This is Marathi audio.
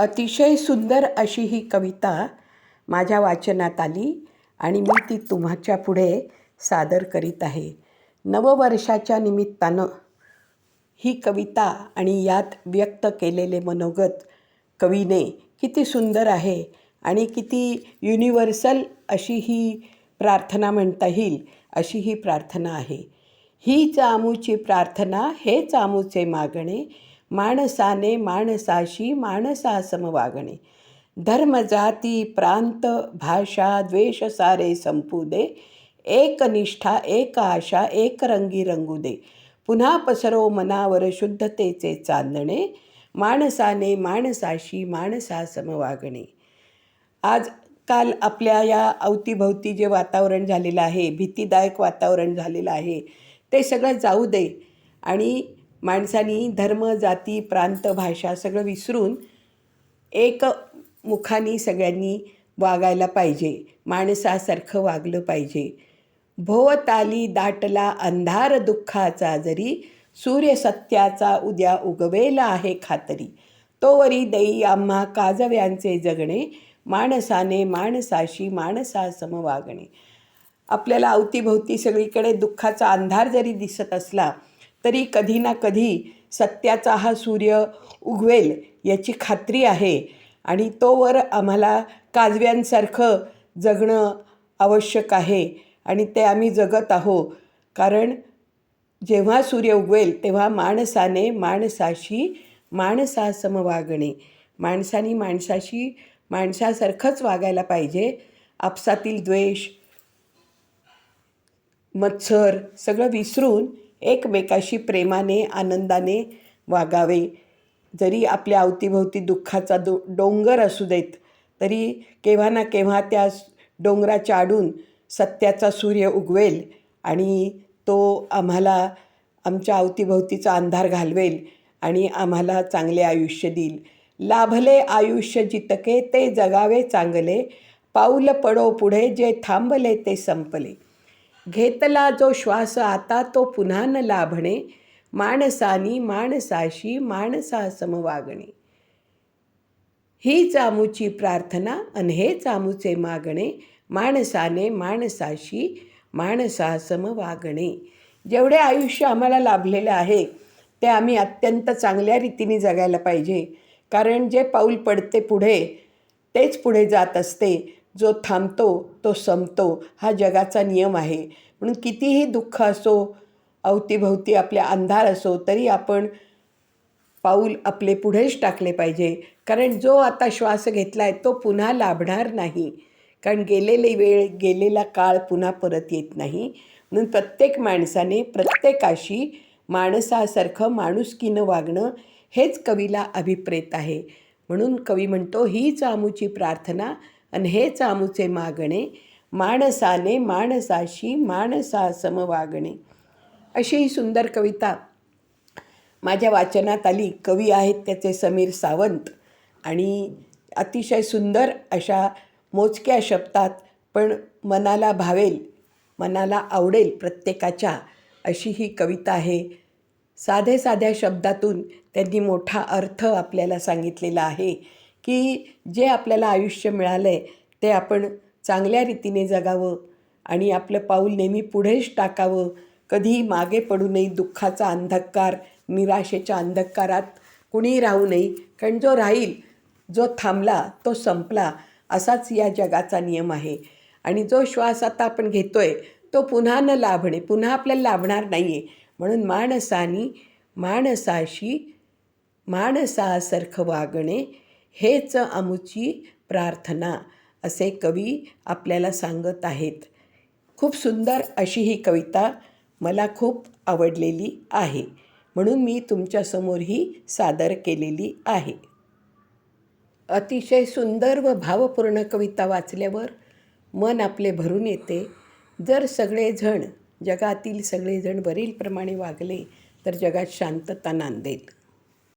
अतिशय सुंदर अशी ही कविता माझ्या वाचनात आली आणि मी ती तुम्हाच्या पुढे सादर करीत आहे. नववर्षाच्या निमित्तानं ही कविता आणि यात व्यक्त केलेले मनोगत कवीने किती सुंदर आहे आणि किती युनिव्हर्सल अशी ही प्रार्थना म्हणता येईल अशी ही प्रार्थना आहे. हीच आमूची प्रार्थना हेच आमूचे मागणे माणसाने माणसाशी माणसासम वागणे. धर्म जाती प्रांत भाषा द्वेष सारे संपू दे एक निष्ठा एक आशा एक रंगी रंगू दे पुन्हा पसरो मनावर शुद्धतेचे चांदणे. माणसाने माणसाशी माणसासम वागणे. आज काल आपल्या या अवतीभवती जे वातावरण झालेलं आहे भीतीदायक वातावरण झालेलं आहे ते सगळं जाऊ दे. आणि माणसानी धर्म जाती प्रांत भाषा सगळं विसरून एक मुखानी सगळ्यांनी वागायला पाहिजे. माणसासारखं वागलं पाहिजे. भोवताली दाटला अंधार दुःखाचा जरी सूर्य सत्याचा उद्या उगवेला आहे खातरी. तोवरी दई आम्हा काजव्यांचे जगणे माणसाने माणसाशी माणसासम वागणे. आपल्याला अवतीभोवती सगळीकडे दुःखाचा अंधार जरी दिसत असला तरी कधी ना कधी सत्याचा हा सूर्य उगवेल याची खात्री आहे. आणि तोवर आम्हाला काजव्यांसारखं जगणं आवश्यक आहे. आणि ते आम्ही जगत आहो कारण जेव्हा सूर्य उगवेल तेव्हा माणसाने माणसाशी माणसासम वागणे माणसाने माणसाशी माणसासारखंच वागायला पाहिजे. आपसातील द्वेष मत्सर सगळं विसरून एकमेकाशी प्रेमाने आनंदाने वागावे. जरी आपल्या अवतीभोवती दुःखाचा दो डोंगर असू देत तरी केव्हा ना केव्हा त्या डोंगराच्या आडून सत्याचा सूर्य उगवेल आणि तो आम्हाला आमच्या अवतीभोवतीचा अंधार घालवेल आणि आम्हाला चांगले आयुष्य देईल. लाभले आयुष्य जितके ते जगावे चांगले. पाऊल पडो पुढे जे थांबले ते संपले. घेतला जो श्वास आता तो पुन्हा न लाभणे. माणसानी माणसाशी माणसासम वागणे. ही चामूची प्रार्थना आणि हे चामूचे मागणे. माणसाने माणसाशी माणसासम वागणे. जेवढे आयुष्य आम्हाला लाभलेलं आहे ते आम्ही अत्यंत चांगल्या रीतीने जगायला पाहिजे. कारण जे पाऊल पडते पुढे तेच पुढे जात असते. जो थांबतो तो संपतो हा जगाचा नियम आहे. म्हणून कितीही दुःख असो अवतीभवती आपल्या अंधार असो तरी आपण पाऊल आपले पुढेच टाकले पाहिजे. कारण जो आता श्वास घेतला आहे तो पुन्हा लाभणार नाही. कारण गेलेली वेळ गेलेला काळ पुन्हा परत येत नाही. म्हणून प्रत्येक माणसाने प्रत्येकाशी माणसासारखं माणुसकीनं वागणं हेच कवीला अभिप्रेत आहे. म्हणून कवी म्हणतो हीच आमूची प्रार्थना आणि हेच आमुचे मागणे माणसाने माणसाशी माणसासम वागणे. अशी ही सुंदर कविता माझ्या वाचनात आली. कवी आहेत त्याचे समीर सावंत आणि अतिशय सुंदर अशा मोजक्या शब्दात पण मनाला भावेल मनाला आवडेल प्रत्येकाच्या अशी ही कविता आहे. साधे साध्या शब्दातून त्यांनी मोठा अर्थ आपल्याला सांगितलेला आहे. की जे आपल्याला आयुष्य मिळालं आहे ते आपण चांगल्या रीतीने जगावं आणि आपलं पाऊल नेहमी पुढेच टाकावं. कधीही मागे पडू नये दुःखाचा अंधकार निराशेच्या अंधकारात कुणीही राहू नये. कारण जो राहील जो थांबला तो संपला असाच या जगाचा नियम आहे. आणि जो श्वास आता आपण घेतो आहे तो पुन्हा न लाभणे पुन्हा आपल्याला लाभणार नाही आहे म्हणून माणसानी माणसाशी माणसासारखं वागणे हेच आमुची प्रार्थना असे कवी आपल्याला सांगत आहेत. खूप सुंदर अशी ही कविता मला खूप आवडलेली आहे. म्हणून मी तुमच्यासमोर ही सादर केलेली आहे. अतिशय सुंदर व भावपूर्ण कविता वाचल्यावर मन आपले भरून येते. जर सगळेजण जगातील सगळेजण वरीलप्रमाणे वागले तर जगात शांतता नांदेल.